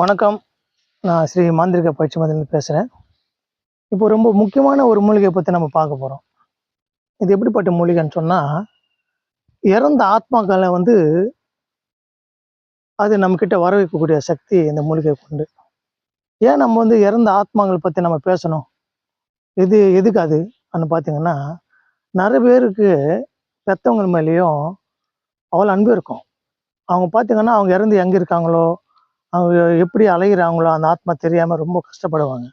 வணக்கம். நான் ஸ்ரீ மாந்திரிக பயிற்சி மதிலிருந்து பேசுகிறேன் இப்போ ரொம்ப முக்கியமான ஒரு மூலிகையை பற்றி நம்ம பார்க்க போகிறோம் இது எப்படிப்பட்ட மூலிகைன்னு சொன்னால் இறந்த ஆத்மாக்களை வந்து அது நம்மக்கிட்ட வர வைக்கக்கூடிய சக்தி இந்த மூலிகை கொண்டு. ஏன் நம்ம வந்து இறந்த ஆத்மாக்கள் பற்றி நம்ம பேசணும்? இது எதுக்கு அது? பார்த்தீங்கன்னா நிறைய பேருக்கு பெற்றவங்க மேலேயும் அவ்வளோ அன்பு இருக்கும். அவங்க பார்த்தீங்கன்னா அவங்க இறந்து எங்கே இருக்காங்களோ அவங்க எப்படி அலைகிறாங்களோ அந்த ஆத்மா தெரியாமல் ரொம்ப கஷ்டப்படுவாங்க.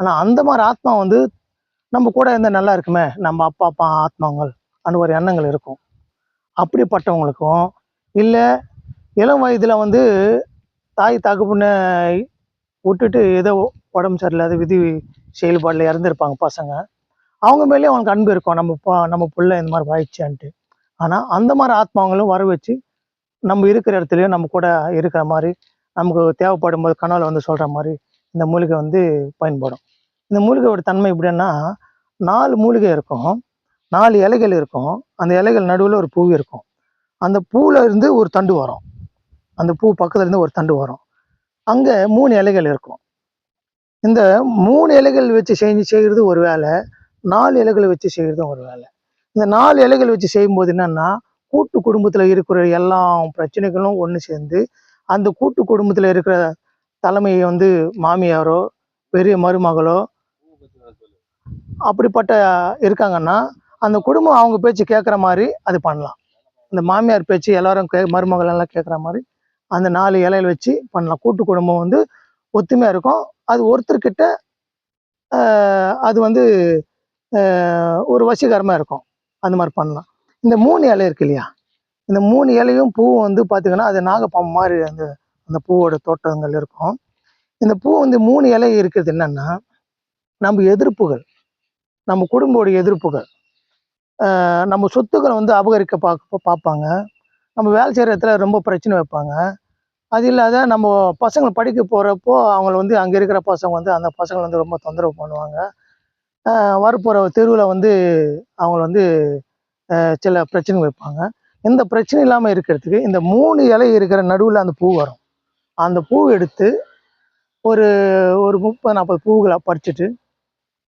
ஆனால் அந்த மாதிரி ஆத்மா வந்து நம்ம கூட இருந்தால் நல்லா இருக்குமே? நம்ம அப்பா அப்பா ஆத்மாங்கள் அந்த ஒரு எண்ணங்கள் இருக்கும். அப்படிப்பட்டவங்களுக்கும் இல்லை இளம் வயதில் வந்து தாய் தகப்புன்னு விட்டுட்டு ஏதோ உடம்பு சரியில்லாத விதி செயல்பாடில் இறந்துருப்பாங்க பசங்க. அவங்க மேலேயும் அவங்களுக்கு அன்பு இருக்கும். நம்ம பா நம்ம பிள்ளை இந்த மாதிரி வாயிச்சான்ட்டு ஆனால் அந்த மாதிரி ஆத்மாவங்களும் வர வச்சு நம்ம இருக்கிற இடத்துலையும் நம்ம கூட இருக்கிற மாதிரி நமக்கு தேவைப்படும் போது கனவுல வந்து சொல்கிற மாதிரி இந்த மூலிகை வந்து பயன்படும். இந்த மூலிகையோட தன்மை எப்படின்னா நாலு மூலிகை இருக்கும். நாலு இலைகள் இருக்கும். அந்த இலைகள் நடுவில் ஒரு பூ இருக்கும். அந்த பூவில் இருந்து ஒரு தண்டு வரும். அந்த பூ பக்கத்தில் இருந்து ஒரு தண்டு வரும். அங்கே மூணு இலைகள் இருக்கும். இந்த மூணு இலைகள் வச்சு செஞ்சு செய்கிறது ஒரு வேலை. நாலு இலைகளை வச்சு செய்கிறதும் ஒரு வேலை. இந்த நாலு இலைகள் வச்சு செய்யும்போது என்னென்னா கூட்டு குடும்பத்தில் இருக்கிற எல்லா பிரச்சனைகளும் ஒன்று சேர்ந்து அந்த கூட்டு குடும்பத்தில் இருக்கிற தலைமையை வந்து மாமியாரோ பெரிய மருமகளோ அப்படிப்பட்ட இருக்காங்கன்னா அந்த குடும்பம் அவங்க பேச்சு கேட்குற மாதிரி அது பண்ணலாம். இந்த மாமியார் பேச்சு எல்லாரும் கே மருமகள் எல்லாம் கேட்குற மாதிரி அந்த நாலு இலையில வச்சு பண்ணலாம். கூட்டு குடும்பம் வந்து ஒத்துமையாக இருக்கும். அது ஒருத்தர்கிட்ட அது வந்து ஒரு வசீகரமாக இருக்கும். அந்த மாதிரி பண்ணலாம். இந்த மூணு இலை இருக்கு இல்லையா? இந்த மூணு இலையும் பூவும் வந்து பார்த்திங்கன்னா அது நாகப்பாம்பு மாதிரி அந்த அந்த பூவோட தோட்டங்கள் இருக்கும். இந்த பூ வந்து மூணு இலை இருக்கிறது என்னென்னா நம்ம எதிர்ப்புகள் நம்ம குடும்போட எதிர்ப்புகள். நம்ம சொத்துக்களை வந்து அபகரிக்க பார்க்க பார்ப்பாங்க. நம்ம வேலை செய்கிற இடத்துல ரொம்ப பிரச்சனை வைப்பாங்க. அது இல்லாத நம்ம பசங்களை படிக்க போகிறப்போ அவங்கள வந்து அங்கே இருக்கிற பசங்க வந்து அந்த பசங்களை வந்து ரொம்ப தொந்தரவு பண்ணுவாங்க. வரப்போகிற தெருவில் வந்து அவங்கள வந்து சில பிரச்சனை வைப்பாங்க. இந்த பிரச்சனை இல்லாமல் இருக்கிறதுக்கு இந்த மூணு இலை இருக்கிற நடுவில் அந்த பூ வரும். அந்த பூ எடுத்து ஒரு ஒரு முப்பது நாற்பது பூக்களை பறிச்சுட்டு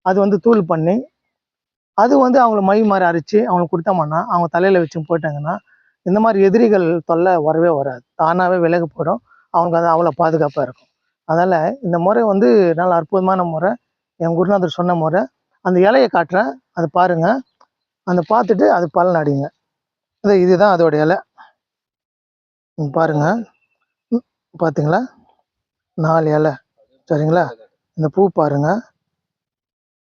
அது வந்து தூள் பண்ணி அது வந்து அவங்கள மை மாதிரி அரைச்சி அவங்களுக்கு கொடுத்தோம்னா அவங்க தலையில் வச்சு போயிட்டாங்கன்னா இந்த மாதிரி எதிரிகள் தொல்லை வரவே வராது. தானாகவே விலகு போயிடும். அவங்களுக்கு அது அவ்வளோ பாதுகாப்பாக இருக்கும். அதனால் இந்த முறை வந்து நல்ல அற்புதமான முறை. என் குருநாதர் சொன்ன முறை. அந்த இலையை காட்டுறேன். அதை பாருங்கள் அந்த பார்த்துட்டு அது பலன் அடிங்க இது இதுதான் அதோட இலை. பாருங்க. பார்த்தீங்களா நாலு இலை. சரிங்களா? இந்த பூ பாருங்க.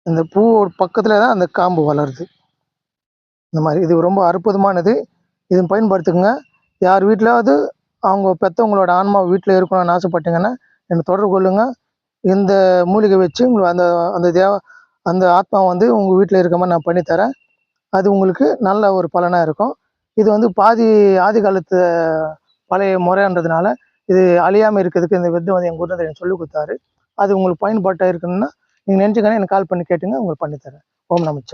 இந்த பூவோட பக்கத்தில் தான் அந்த காம்பு வளருது. இந்த மாதிரி இது ரொம்ப அற்புதமானது. இது பயன்படுத்துங்க யார் வீட்டிலாவது அவங்க பெற்றவங்களோட ஆன்மா வீட்டில் இருக்கணும்னு ஆசைப்பட்டீங்கன்னா என்னை தொடர்பு கொள்ளுங்க. இந்த மூலிகை வச்சு உங்களுக்கு அந்த அந்த தேவ அந்த ஆத்மா வந்து உங்கள் வீட்டில் இருக்க மாதிரி நான் பண்ணித்தரேன். அது உங்களுக்கு நல்ல ஒரு பலனாக இருக்கும். இது வந்து பாதி ஆதி காலத்து பழைய முறைன்றதுனால இது அழியாமல் இருக்கிறதுக்கு இந்த வித்தை வந்து எங்கள் குருநாதர் எனக்கு சொல்லி கொடுத்தாரு. அது உங்களுக்கு பயன்பாட்டாக இருக்கணும்னா நீங்கள் நினச்சிக்கன்னா எனக்கு கால் பண்ணி கேட்டுங்க உங்களுக்கு பண்ணித்தரேன். ஓம் நமச்சிவாய்